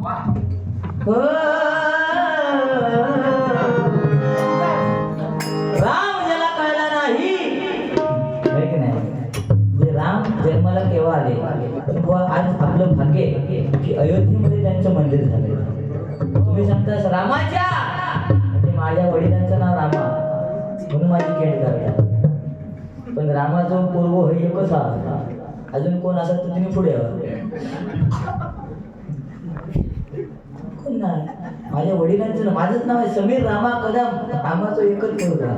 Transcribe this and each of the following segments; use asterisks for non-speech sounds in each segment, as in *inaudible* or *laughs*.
राम ज्याला कळला नाही. की नाही? म्हणजे राम जन्माला केव्हा आले? आज आपलं भाग्य की अयोध्येमध्ये त्यांचं मंदिर झालं तुम्ही सांगता रामाच्या. म्हणजे माझ्या वडिलांचं नाव रामा. म्हणून माझी खेळ करता पण रामाचा पूर्व हे एकच हा अजून कोण असेल तर तुम्ही पुढे यावं. कोण नाही माझ्या वडिलांचं माझंच नाव आहे समीर रामा कदम. रामाचा एकच मुलगा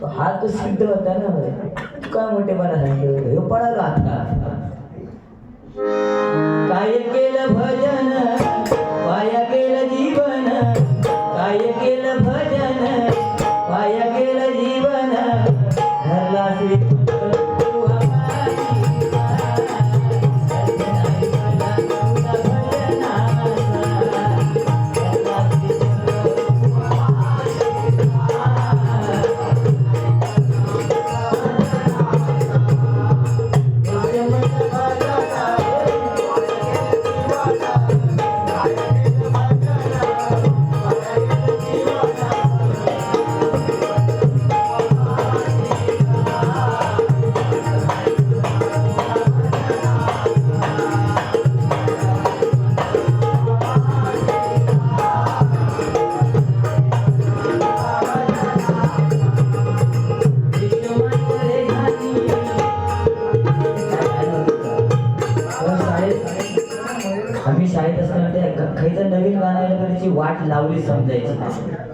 तो हा तो सिद्ध होता ना बरं. काय मोठेपणा सांगितलं हे पळालो आता. काय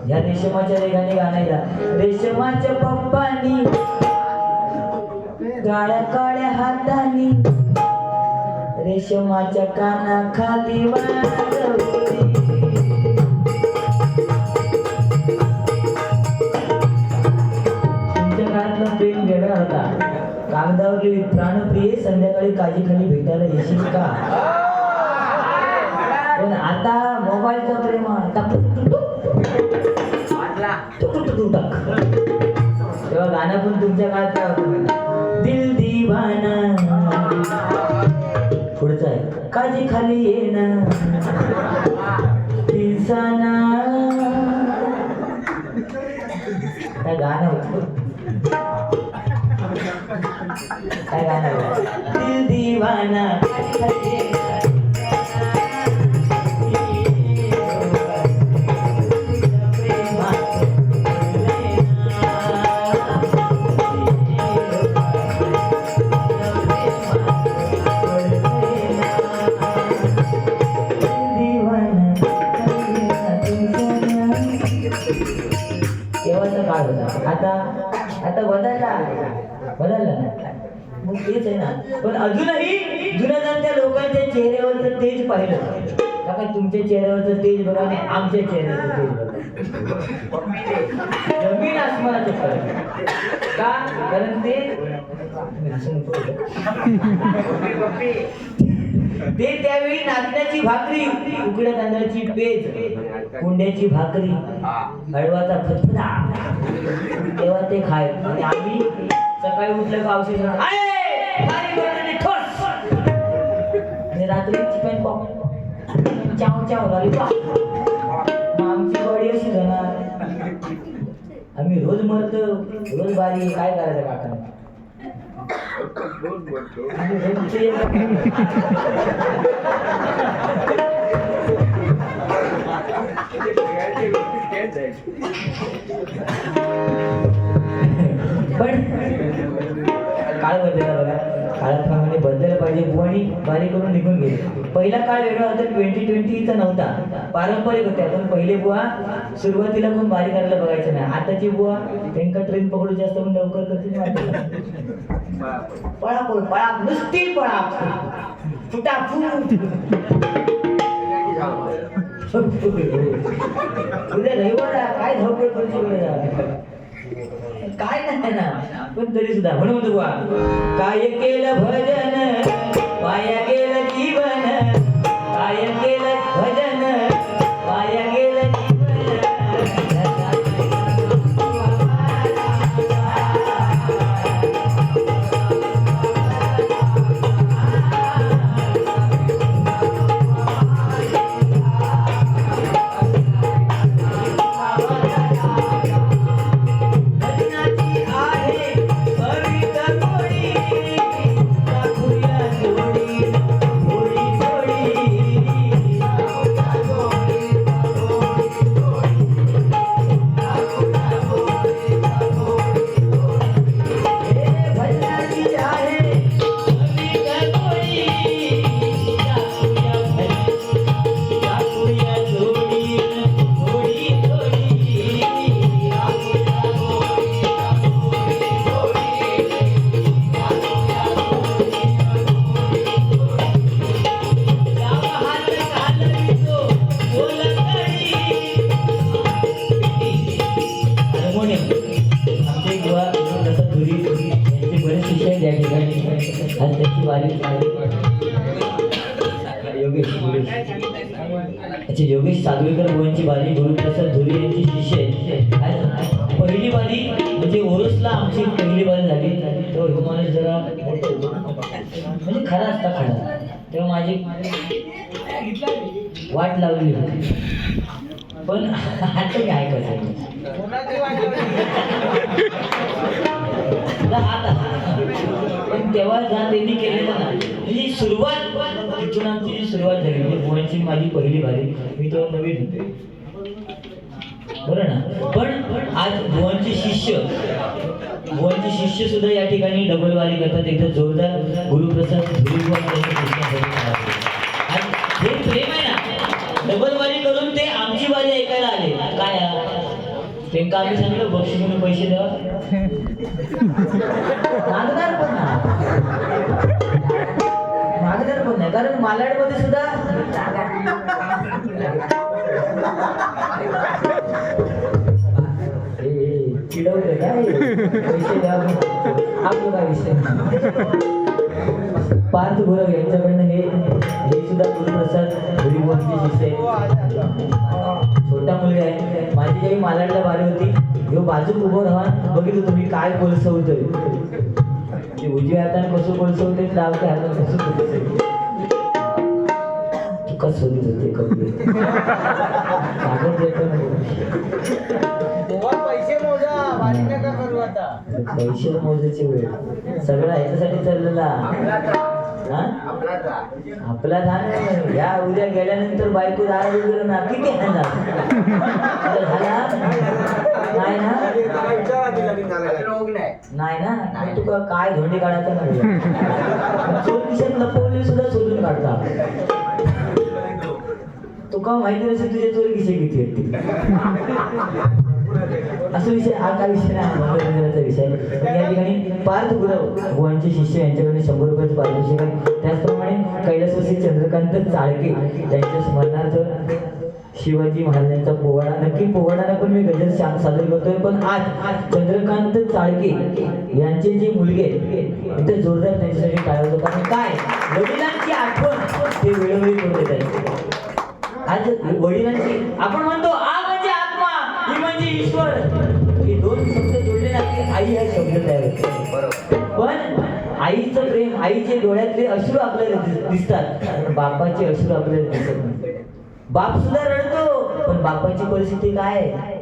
या रेशमाच्या रेगाने गाण्याला. रेशमाच्या पप्पानी काळ्या काळ्या हातानी रेशमाच्या काना खाली तुमच्या काळातला प्रेम वेगळा होता. कागदावरली प्राणप्रिय संध्याकाळी काजीखाली भेटायला येशील का? पण आता मोबाईलचा प्रेम आता तेव्हा गाणं पण तुमच्या काळात काय होतं दिल दिवाना पुढचं आहे काजी खाली येणार दिवसाना काय गाणं होतं काय गाणं दिल दिवाना आता आता बदलला बदलला ना मग तेच आहे ना. पण अजूनही जुन्या जाणत्या लोकांच्या चेहऱ्यावरचं तेज पाहिलं का तुमच्या चेहऱ्यावरचं तेज बघा आणि आमच्या चेहऱ्यावर तेज बघा. जमीन आसमानाचं फरक का? कारण ते असं नको ते त्यावेळी नाचण्याची भाकरी उकड्या तांदळाची पेज कुंड्याची भाकरी हळवाचा फतफदा. तेव्हा ते खाय. आणि आम्ही सकाळी उठलं का औषध रात्री चिकन पॉप. चाव चाव झाली आमची बॉडी अशी जाणार. आम्ही रोज मरतो रोज बारी काय करायचं काका पण काळ काळाप्रमाणे बदलायला पाहिजे. वणी बारी करून निघून गेले. पहिला काळ वेगळा होता. ट्वेंटी ट्वेंटीचा नव्हता. पारंपरिक होत्या पण पहिले बुवा सुरुवातीला कोण बारी करायला बघायचं नाही. आताची बुवा त्यांका ट्रेन पकडू जास्त म्हणून लवकर करते वाटतं. पळापळ पळा नुसती पळा फुटाफूट. उद्या रविवार काय धावपळ करते काय नाही ना पण तरी सुद्धा म्हणून तुवा काय केलं भजन? वाया केलं जीवन? काय केलं अच्छा योगेश सागवेकर बुवांची बारी गुरुप्रसाद धुरी यांची शिष्य. आहे पहिली बारी म्हणजे ओरसला आमची पहिली बारी झाली. तेव्हा ह्यो माणूस जरा म्हणजे खरा असता खरा. तेव्हा माझी वाट लावली होती. पण आता काय करायचं आता पण तेव्हा जा त्यांनी केलेलं ना म्हणजे सुरुवात तिथून आमची सुरुवात झाली म्हणजे बुवांची माझी पहिली बारी मी तेव्हा नवीन होते. बरं ना? पण आज बुवांचे शिष्य बुवांचे शिष्य सुद्धा या ठिकाणी डबल वारी करतात. एकदम जोरदार गुरुप्रसाद. आणि हे प्रेम आहे ना डबल वारी करून ते आमची वारी ऐकायला आले. काय? त्यांना आम्ही सांगितलं बक्षीस म्हणून पैसे द्या *laughs* मालाडमध्ये सुद्धा ए, काय पैसे द्या. आपलं काय विषय पार्थ गुरव यांच्याकडनं हे हे सुद्धा गुरुप्रसाद गुरुवंशी शिष्य आहे छोटा मुलगा आहे. माझी काही मालाडला भारी होती. ह्यो बाजूक उभं राहा. बघितलं तुम्ही काय कोलसवतोय. उजव्या हाताने कसं कोलसवतोय डावत्या हाताने कसं कोलसवतोय. कसं सोडत होते कपडे. कागद देतो ना. पैसे मोजा. बारी नका करू आता. पैसे मोजायची वेळ. सगळं ह्याच्यासाठी चाललेला. आपला धान या उद्या गेल्यानंतर बायको दारा वगैरे ना किती हाणार नाही ना? नाही ना? तुका काय धोंडी काढायचं नाही? चोर खिशात लपवली सुद्धा शोधून काढता. तुका माहिती नसेल तुझे चोर खिशे किती आहेत. *laughs* असा विषय हा काय विषय नाही मनोरंजनाचा विषय. या ठिकाणी पार्थ गुरव बुवांचे शिष्य यांच्याकडे शंभर रुपयाचं पारितोषिक आहे. त्याचप्रमाणे कैलासवासी चंद्रकांत चाळके त्यांच्या स्मरणार्थ शिवाजी महाराजांचा पोवाडा. नक्की पोवाडाला पण मी गजल सादर करतोय पण आज चंद्रकांत चाळके यांचे जे मुलगे आहेत इथे जोरदार त्यांच्यासाठी टाळलं होतं. कारण काय? वडिलांची आठवण ते वेळोवेळी आहेत आज वडिलांची आपण म्हणतो आ म्हणजे आत्मा ही म्हणजे ईश्वर. हे दोन शब्द जोडले ना की आई हा शब्द तयार होतो. पण आईचं प्रेम आईचे डोळ्यातले अश्रू आपल्याला दिसतात. पण बापाचे अश्रू आपल्याला दिसत नाही बाप सुद्धा रडतो पण बापाची परिस्थिती काय? आहे?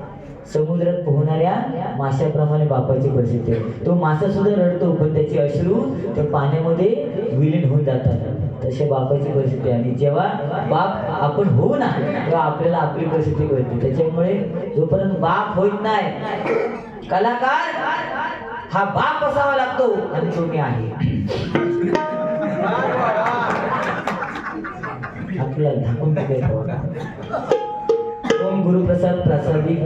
समुद्रात पोहणाऱ्या माशाप्रमाणे बापाची परिस्थिती. आहे तो मासा सुद्धा रडतो पण त्याचे अश्रू त्या पाण्यामध्ये विलीन होऊन जातात. तसे बापाची परिस्थिती आणि जेव्हा बाप आपण होऊ ना तेव्हा आपल्याला आपली परिस्थिती कळते. त्याच्यामुळे जोपर्यंत बाप होत नाही कलाकार हा बाप असावा लागतो आणि तो मी आहे. आपल्याला झाकून ओम गुरुप्रसाद प्रासादिक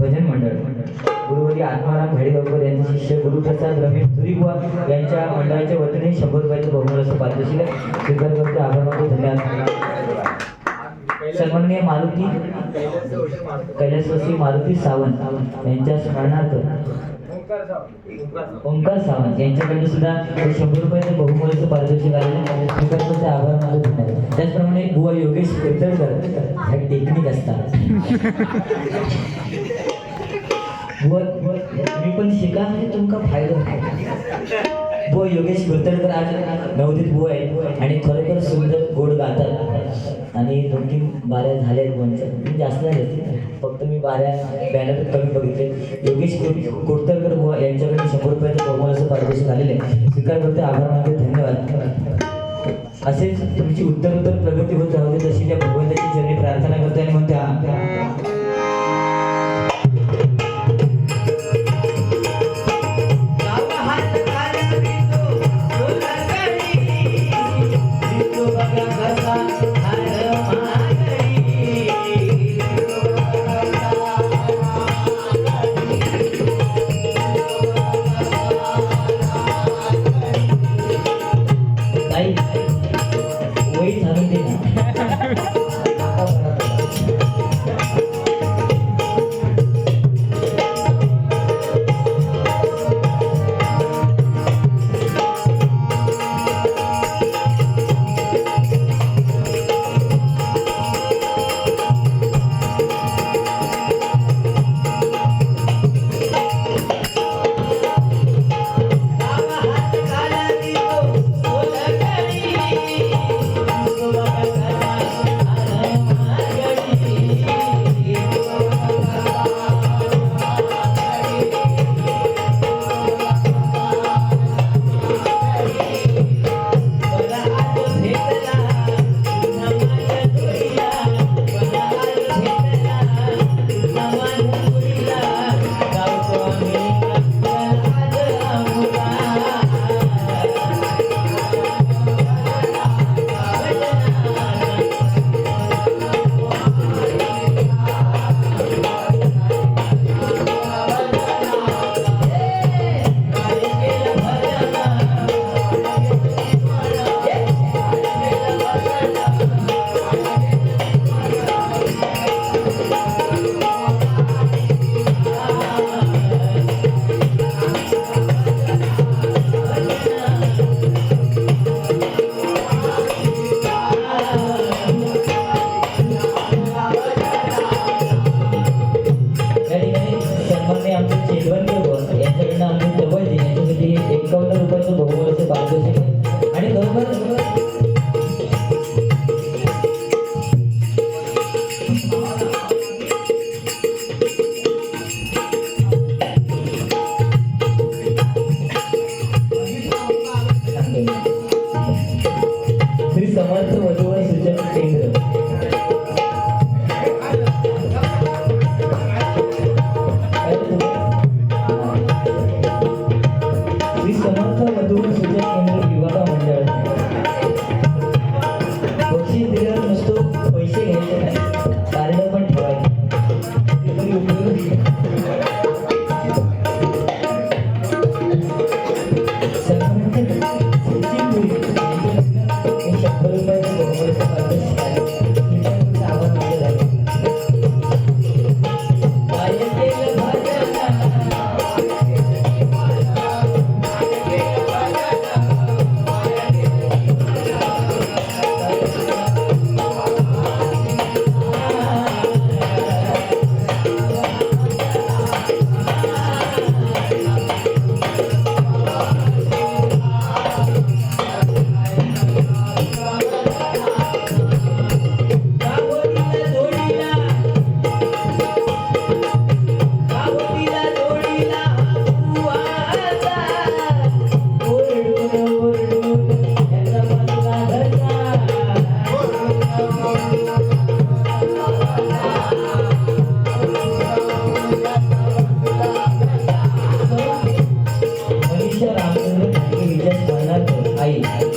भजन मंडळ. गुरुवरी आत्माराम घाडीगावकर यांचे शिष्य गुरुप्रसाद रमेश धुरीबुवा यांच्या मंडळाच्या वतीने शंभर रुपयाचं बहुमान असं पारितोषिक स्वीकार करतो आभार मानतो धन्यवाद. सन्माननीय मारुती कैलासवासी मारुती सावंत यांच्या स्मरणार्थ ओंकार सावंत यांच्याकडे सुद्धा शंभर रुपयाचं बहुमूल्याचं पारितोषिक आलेलं आहे. स्वीकार आभार मानतो धन्यवाद. त्याचप्रमाणे बुवा योगेश केतळकर ह्या टेक्निक असतात. बुवा मी पण शिका आणि तुमका फायदा होतो. योगेश कुर्तडकर आज नवदीत बो आहे आणि खरोखर सुंदर गोड गातात. आणि दोन तीन बाऱ्या झाल्या आहेत मी जास्त झाले फक्त मी बाऱ्या बॅनर कमी बघितले. योगेश कुर- कुर्तडकर बुवा यांच्याकडे शंभर रुपयाचं बहुमानाचं पारितोषिक झालेलं आहे. स्वीकार करते आभार मानते धन्यवाद. असेच तुमची उत्तर उत्तर प्रगती होत राहू दे तशी त्या भगवंताची चरणी प्रार्थना करते आणि म्हणते समर्थ hey, hey.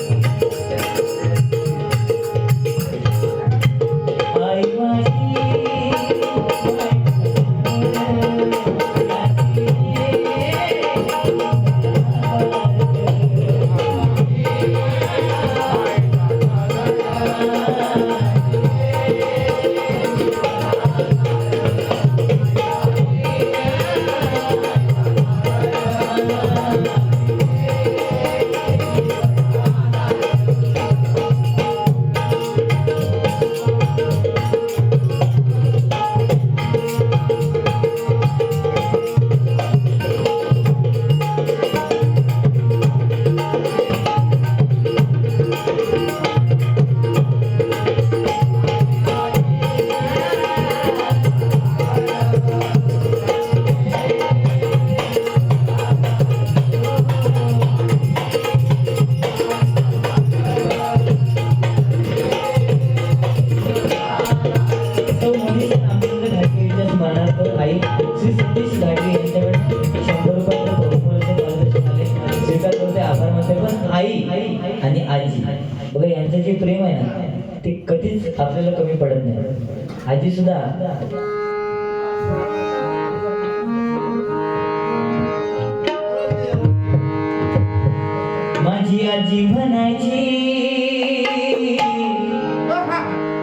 माझी आजी म्हणायची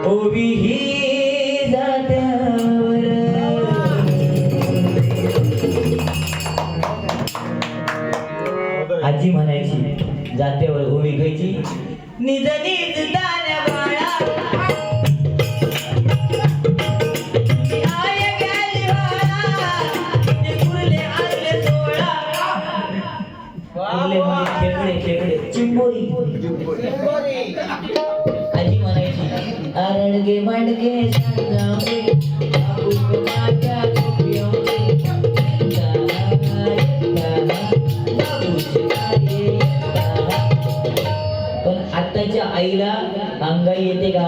ओवी ही जात्यावर. आजी म्हणायची जात्यावर ओवी घ्यायची. निज निज आत्ताच्या आईला अंगाई येते का?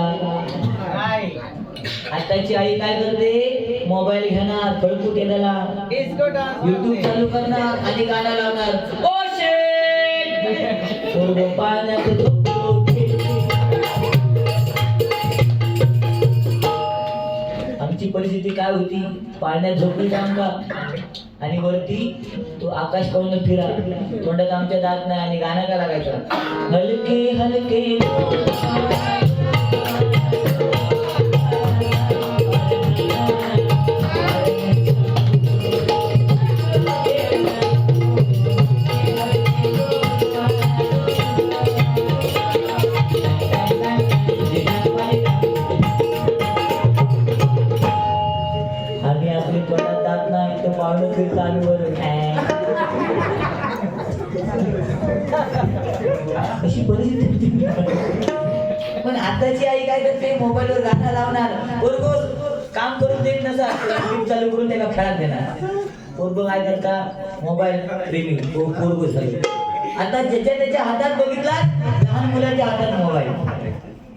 आताची आई काय करते? मोबाईल घेणार खळकूट त्याला डिस्को डान्स युट्यूब चालू करणार आणि गाणं लावणार. ओ शेट *laughs* परिस्थिती काय होती? पाण्यात झोपली का? आणि वरती तो आकाश पाहून फिरा. तोंडात आमच्या दात नाही आणि गाणं का लागायचं? हलके हलके मोबाईलवर गाणं लावणार. पोरगो काम करून देत नसा. YouTube चालू करून त्याला खेळात देणार. पोरगो काय करता? मोबाईल प्रेमी पोरगो झाले आता ज्याच्या त्याच्या हातात बघितला लहान मुलाच्या हातात मोबाईल.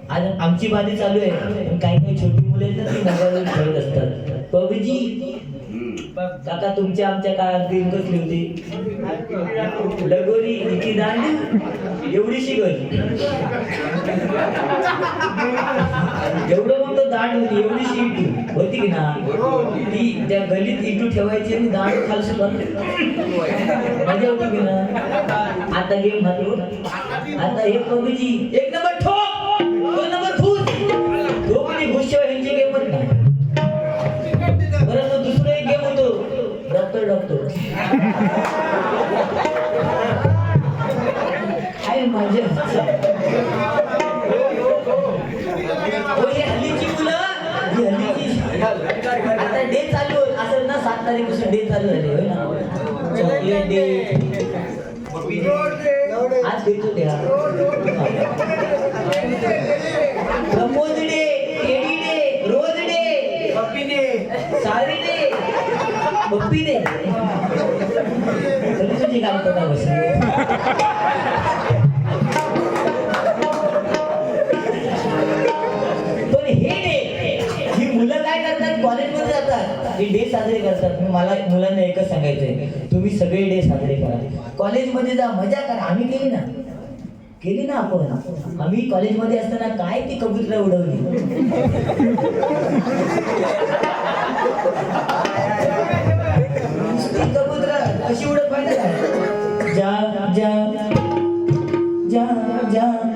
आज आमची बाधी चालू आहे. पण काही काही छोटी मुले आहेत ती मोबाईलवर खेळत असतात. पबजी. काका तुमच्या आमच्या काळात गेम कसली होती? लगोरी इतकी दांडी एवढीशी गज एवढं मग तो दांड होती एवढीशी इटू होती की ना ती त्या गलीत इटू ठेवायची आणि दांड खालशी मजा होती की ना आता गेम मात्र आता हे पबजी एक नंबर ठोक आता डे चालू. असं ना सात तारीखपासून डे चालू झाले होय ना? चॉकलेट डे आज भेटतो त्या Pramod day teddy day rose day sorry day. पप्पी डे तुझी काम करता बसली डे साजरे करतात. मी मला मुलांना एकच सांगायचंय. तुम्ही सगळे डे साजरे करा. कॉलेजमध्ये जा मजा करा. आम्ही केली ना. केली ना आपण. आम्ही कॉलेजमध्ये असताना काय ती कबूतर उडवली? नुसती कबूतर. कशी उडत पाहिजे जा जा. जा जा.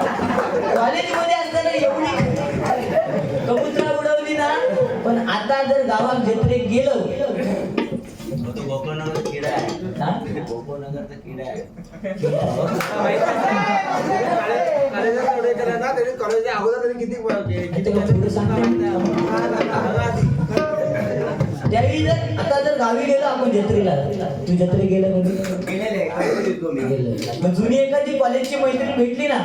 कॉलेजमध्ये असताना एवढी कबुतरा उडवली ना पण आता जर गावात जत्रेत गेलो तो गोकुळनगरचा किडा आहे. हा? गोकुळनगरचा किडा आहे. कॉलेजात एवढे केलं ना तरी कॉलेजच्या अगोदर तरी किती इथे का पुढे सांगतो? त्यावेळी जर आता जर गावी गेलो आपण जत्रेला तू जत्रे गेलं कधी? गेलेले मी. गेलं मग जुनी एखादी कॉलेजची मैत्रीण भेटली ना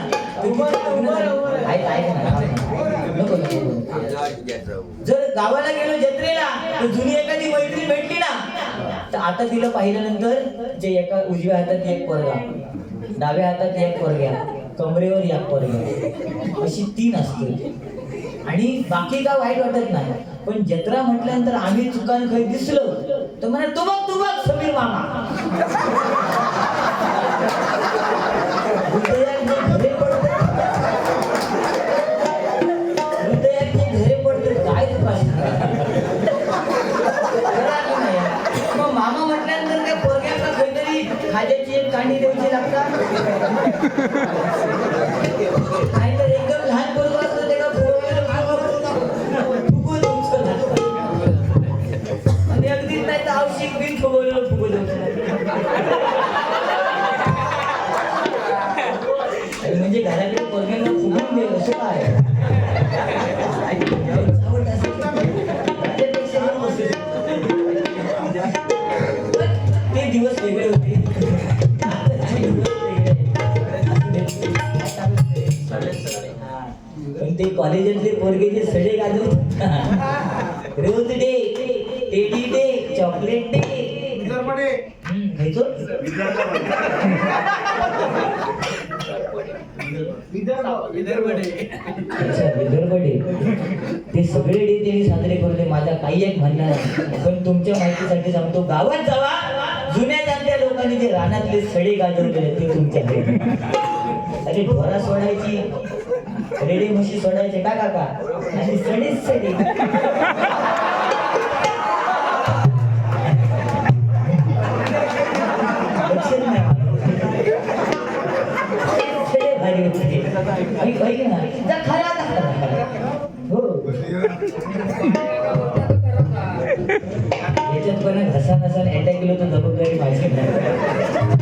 जर गावाला गेलो जत्रेला तर जुनी एखादी मैत्रीण भेटली ना तर आता तिला पाहिल्यानंतर जे एका उजव्या हातात एक पोरगा डाव्या हातात एक पोरग्या कमरेवर एक पोरग्या अशी तीन असते आणि बाकी काय वाईट वाटत नाही. पण जत्रा म्हटल्यानंतर आम्ही चुकान काही दिसलो तर म्हणा तू बघ तू बघ समीर मामा. काय मामा म्हटल्यानंतर त्या पोरग्याला काहीतरी खाज्याची एक कांडी द्यायची लागतात. Rose day teddy day chocolate day? Vidarbha day. अच्छा विदर्भ डे. ते सगळे डे त्यांनी साजरे करू माझा काही एक म्हणणं नाही. पण तुमच्या माहितीसाठी सांगतो गावात जावा. जुन्या जाणत्या लोकांनी जे रानातले सडे गाजवलेले ते तुमच्या घरी. अरे ढोरा सोडायची. रेडी म्हशी सोडायचे का काका? आणि सडीच सडी हो. याच्यात पण घसा घसा अटॅक केलं तर जबाबदारी माझी. नाही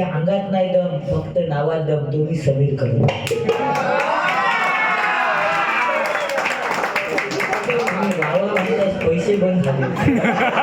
आणि अंगात नाही दम फक्त नावात दम तो मी समीर कदम पैसे बंद झाले